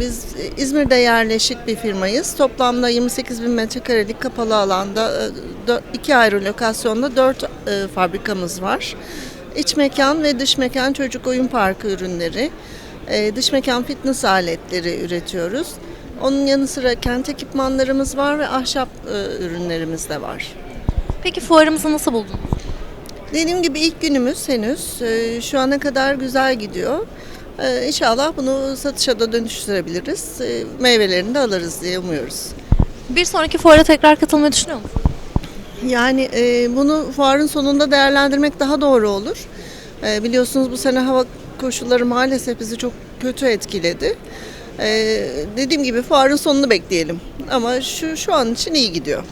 Biz e, İzmir'de yerleşik bir firmayız. Toplamda 28 bin metrekarelik kapalı alanda e, iki ayrı lokasyonda dört e, fabrikamız var. İç mekan ve dış mekan çocuk oyun parkı ürünleri, dış mekan fitness aletleri üretiyoruz. Onun yanı sıra kent ekipmanlarımız var ve ahşap ürünlerimiz de var. Peki fuarımızı nasıl buldunuz? Dediğim gibi ilk günümüz henüz. Şu ana kadar güzel gidiyor. E, İnşallah bunu satışa da dönüştürebiliriz. E, Meyvelerini de alırız diye umuyoruz. Bir sonraki fuara tekrar katılmayı düşünüyor musunuz? Yani e, bunu fuarın sonunda değerlendirmek daha doğru olur. E, biliyorsunuz bu sene hava koşulları maalesef bizi çok kötü etkiledi. E, dediğim gibi fuarın sonunu bekleyelim. Ama şu şu an için iyi gidiyor.